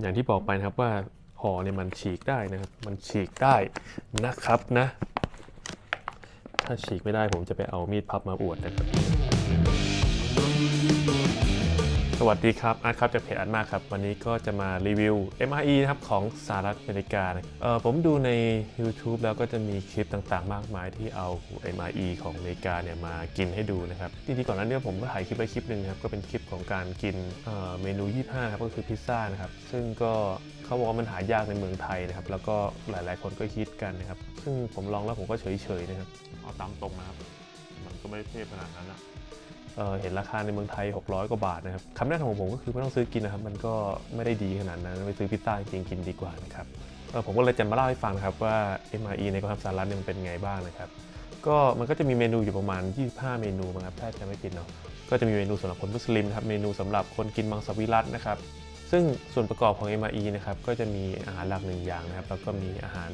อย่างที่บอกไปนะครับว่าห่อเนี่ยมันฉีกได้นะครับ มันฉีกได้นะครับนะ ถ้าฉีกไม่ได้ผมจะไปเอามีดพับมาอวดนะครับ วัสดีครับอาร์ตครับจากเพจอาร์ตมากครับ วันนี้ก็จะมารีวิว MRE นะครับของสหรัฐอเมริกาเออผมดูใน YouTube แล้วก็จะมีคลิปต่างๆ มากมายที่เอา MRE ของอเมริกาเนี่ยมากินให้ดูนะครับจริงๆก่อนหน้านี้ผมก็ถ่ายคลิปไว้คลิปหนึ่งครับก็เป็นคลิปของการกินเเมนู 25ครับก็คือพิซซ่านะครับซึ่งก็เขาบอกว่ามันหายากในเมืองไทยนะครับแล้วก็หลายๆคนก็ฮิตกันนะครับซึ่งผมลองแล้วผมก็เฉยๆนะครับเอาตามตรงนะครับมันก็ไม่เทพขนาดนั้นอะ เเห็นราคาในเมืองไทย 600 กว่าบาทนะครับคำแนะนำของผมก็คือไม่ต้องซื้อกินนะครับ มันก็ไม่ได้ดีขนาดนั้นไปซื้อพิซซ่าจริงกินดีกว่านะครับผมก็เลยจะมาเล่าให้ฟังครับว่า MRE ในกองทัพสหรัฐเนี่ยมันเป็นไงบ้างนะครับก็มันก็จะมีเมนูอยู่ประมาณ 25 เมนูนะครับถ้าจะไม่ผิดเนาะก็จะมีเมนูสำหรับคนมุสลิมนะครับเมนูสำหรับคนกินมังสวิรัตนะครับซึ่งส่วนประกอบของ MRE นะครับก็จะมีอาหารหลักหนึ่งอย่างนะครับแล้วก็มีอาหาร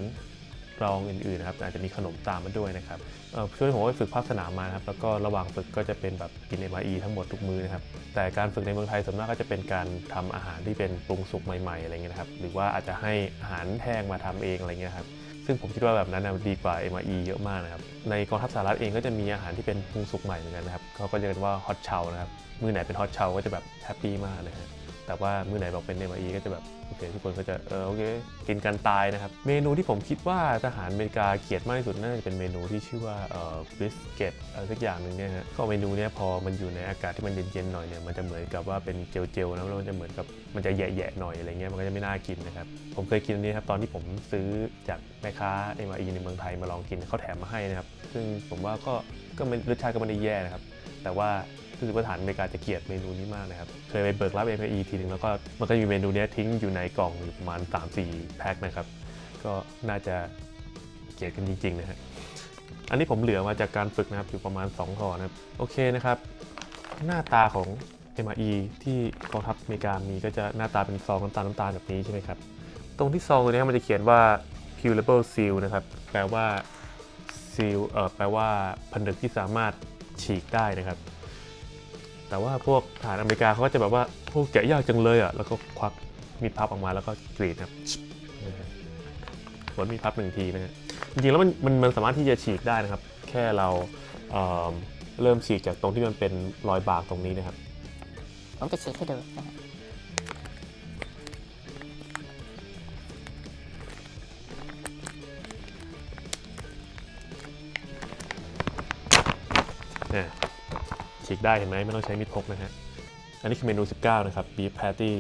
รองอื่นๆนะครับอาจจะมีขนมตามมาด้วยนะครับเอ่อช่วยผมไปฝึกภาคสนามมานะครับแล้วก็ระหว่างฝึกก็จะเป็นแบบกิน MRE ทั้งหมดทุกมื้อนะครับแต่การฝึกในเมืองไทยส่วนมากก็จะเป็นการทำอาหารที่เป็นปรุงสุกใหม่ๆอะไรเงี้ยนะครับหรือว่าอาจจะให้อาหารแห้งมาทำเองอะไรเงี้ยครับซึ่งผมคิดว่าแบบนั้นนะดีกว่า MRE เยอะมากนะครับในกองทัพสหรัฐเองก็จะมีอาหารที่เป็นปรุงสุกใหม่เหมือนกันนะครับเขาก็เรียกว่าฮอตเชลนะครับมือไหนเป็นฮอตเชลก็จะแบบแฮปปี้มากเลยฮะ แต่ว่ามื้อไหนบอกเป็น MRE ก็จะแบบโอเคทุกคนก็จะเออโอเคกินกันตายนะครับ เมนูที่ผมคิดว่าทหารอเมริกาเกลียดมากที่สุดน่าจะเป็นเมนูที่ชื่อว่าเอ่อบริสเกตอะไรสักอย่างหนึ่งเนี่ยฮะก็เมนูเนี้ยพอมันอยู่ในอากาศที่มันเย็นๆหน่อยเนี่ยมันจะเหมือนกับว่าเป็นเจลๆนะแล้วมันจะเหมือนกับมันจะแยะๆหน่อยอะไรเงี้ยมันก็จะไม่น่ากินนะครับผมเคยกินอันนี้ครับตอนที่ผมซื้อจากแม่ค้า MRE ในเมืองไทยมาลองกินเขาแถมมาให้นะครับซึ่งผมว่าก็ก็รสชาติก็ไม่ได้แย่นะครับแต่ว่า รู้สึกว่าทหารอเมริกาจะเกลียดเมนูนี้มากนะครับ เคยไปเบิกรับ MPE ทีนึงแล้วก็มันก็มีเมนูนี้ทิ้งอยู่ในกล่องอยู่ประมาณ 3-4 แพ็คนะครับ ก็น่าจะเกลียดกันจริงๆนะฮะอันนี้ผมเหลือมาจากการฝึกนะครับอยู่ประมาณ2ห่อนะครับโอเคนะครับ หน้าตาของ MRE ที่กองทัพอเมริกามีก็จะหน้าตาเป็นซองน้ำตาลน้ำตาลแบบนี้ใช่ไหมครับ ตรงที่ซองตัวนี้มันจะเขียนว่า curable seal นะครับ แปลว่า seal เอ่อแปลว่าผนึกที่สามารถฉีกได้นะครับ แต่ว่าพวกฐานอเมริกาเขาก็จะแบบว่าพวกแกะยากจังเลยอะแล้วก็ควักมีดพับออกมาแล้วก็กรีดครับนะฮะสวนมีดพับหนึ่งทีนะฮะจริงๆแล้วมันมันมันสามารถที่จะฉีกได้นะครับ แค่เราเอิ่มเริ่มฉีกจากตรงที่มันเป็นรอยบากตรงนี้นะครับ ผมจะฉีกให้ดูนะครับ ฉีกได้เห็นไหมไม่ต้องใช้มีดพกนะฮะ อันนี้คือเมนู 19 นะครับ beef patty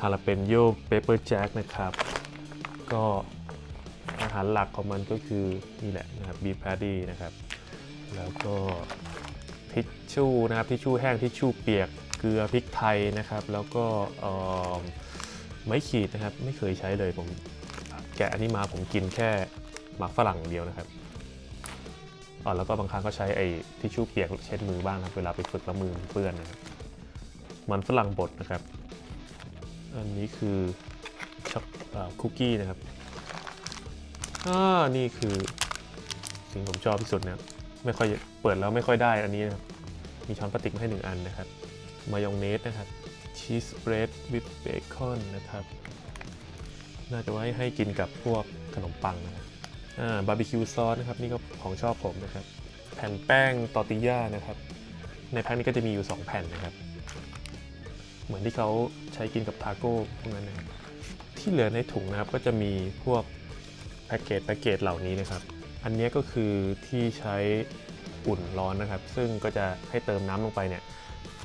jalapeno pepper jack นะครับ ก็อาหารหลักของมันก็คือนี่แหละนะครับ beef patty นะครับ แล้วก็ทิชชู่นะครับทิชชู่แห้งทิชชู่เปียกเกลือพริกไทยนะครับ แล้วก็ไม้ขีดนะครับ ไม่เคยใช้เลยผมแกะอันนี้มาผมกินแค่หมักฝรั่งเดียวนะครับ อ๋อแล้วก็บางครั้งก็ใช้ไอ้ทิชชู่เปียกเช็ดมือบ้างครับเวลาไปฝึกแล้วมือเปื้อนนะครับมันฝรั่งบดนะครับ อันนี้คือช็อกคุกกี้นะครับอ่านี่คือสิ่งผมชอบที่สุดนะไม่ค่อยเปิดแล้วไม่ค่อยได้อันนี้นะมีช้อนพลาสติกมาให้หนึ่งอันนะครับ มายองเนสนะครับชีสเบรดวิปเบคอนนะครับ น่าจะไว้ให้กินกับพวกขนมปังนะครับ บาร์บีคิวซอสนะครับนี่ก็ของชอบผมนะครับ แผ่นแป้งตอร์ติญ่านะครับ ในแพ็คนี้ก็จะมีอยู่ 2 แผ่นนะครับ เหมือนที่เขาใช้กินกับทาโก้พวกนั้นนะครับที่เหลือในถุงนะครับก็จะมีพวกแพ็กเกจแพ็กเกจเหล่านี้นะครับ อันนี้ก็คือที่ใช้อุ่นร้อนนะครับ ซึ่งก็จะให้เติมน้ำลงไปเนี่ย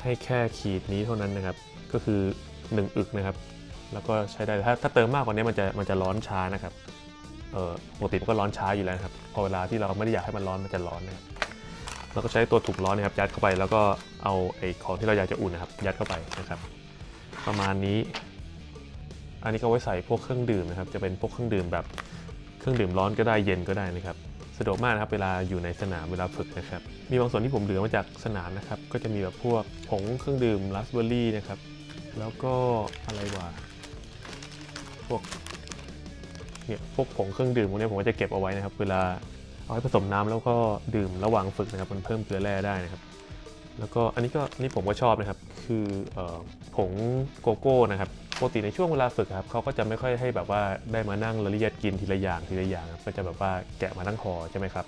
ให้แค่ขีดนี้เท่านั้นนะครับ ก็คือ 1 อึกนะครับ แล้วก็ใช้ได้ถ้าถ้าเติมมากกว่านี้มันจะมันจะร้อนช้านะครับ ปกติมันก็ร้อนช้าอยู่แล้วครับพอเวลาที่เราไม่ได้อยากให้มันร้อนมันจะร้อนนะครับเราก็ใช้ตัวถุงร้อนนะครับยัดเข้าไปแล้วก็เอาไอ้ของที่เราอยากจะอุ่นนะครับ ยัดเข้าไปนะครับ ประมาณนี้ อันนี้ก็ไว้ใส่พวกเครื่องดื่มนะครับ จะเป็นพวกเครื่องดื่มแบบเครื่องดื่มร้อนก็ได้เย็นก็ได้นะครับสะดวกมากนะครับเวลาอยู่ในสนามเวลาฝึกนะครับ มีบางส่วนที่ผมเหลือมาจากสนามนะครับ ก็จะมีแบบพวกผงเครื่องดื่มราสเบอร์รี่นะครับ แล้วก็อะไรวะพวก พวกผงเครื่องดื่มพวกนี้ผมก็จะเก็บเอาไว้นะครับ เวลาเอาให้ผสมน้ำแล้วก็ดื่มระหว่างฝึกนะครับ มันเพิ่มเกลือแร่ได้นะครับ แล้วก็อันนี้ก็นี่ผมก็ชอบนะครับ คืออผงโกโก้นะครับปกติในช่วงเวลาฝึกครับเขาก็จะไม่ค่อยให้แบบว่าได้มานั่งละเอียดกินทีละอย่างทีละอย่างครับก็จะแบบว่าแกะมาทั้งห่อใช่ไหมครับ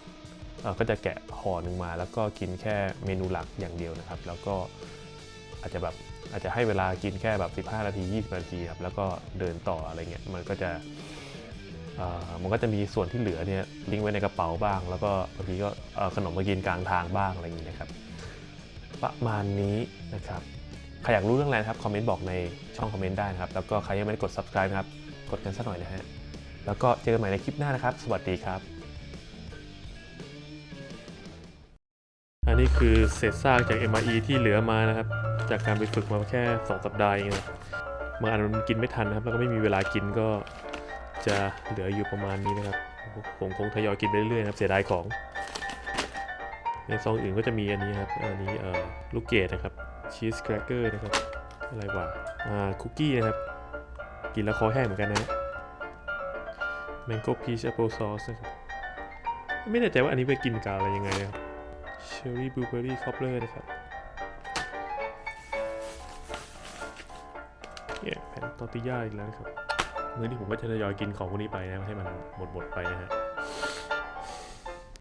ก็จะแกะห่อหนึ่งมา แล้วก็กินแค่เมนูหลักอย่างเดียวนะครับ แล้วก็อาจจะแบบอาจจะให้เวลากินแค่แบบ 15 นาที 20 นาทีครับแล้วก็เดินต่ออะไรเงี้ยมันก็จะ มันก็จะมีส่วนที่เหลือเนี่ยลิงก์ไว้ในกระเป๋าบ้าง แล้วก็บางทีก็ขนมมากินกลางทางบ้างอะไรอย่างนี้นะครับ ประมาณนี้นะครับใครอยากรู้เรื่องอะไรนะครับคอมเมนต์บอกในช่องคอมเมนต์ได้นะครับ แล้วก็ใครยังไม่ได้กด subscribe นะครับ กดกันสักหน่อยนะฮะแล้วก็เจอกันใหม่ในคลิปหน้านะครับ สวัสดีครับ อันนี้คือเศษซากจาก MRE ที่เหลือมานะครับ จากการไปฝึกมาแค่ 2 สัปดาห์เองนะบางอันมันกินไม่ทันนะครับ แล้วก็ไม่มีเวลากินก็ จะเหลืออยู่ประมาณนี้นะครับ ผมคงทยอยกินไปเรื่อยๆครับเสียดายของ ในซองอื่นก็จะมีอันนี้ครับ อันนี้เอ่อลูกเกดนะครับชีสแครกเกอร์นะครับ อะไรวะอ่าคุกกี้นะครับ กินแล้วคอแห้งเหมือนกันนะฮะแมงโก้พีชแอปเปิลซอสนะครับ ไม่แน่ใจว่าอันนี้ไปกินกับอะไรยังไงนะครับเชอร์รี่บลูเบอร์รี่คอปเลอร์นะครับเนี่ยแผ่นตอติย่าอีกแล้วนะครับ มื้อนี้ผมก็จะทยอยกินของพวกนี้ไปนะให้มันหมดหมดไปนะฮะ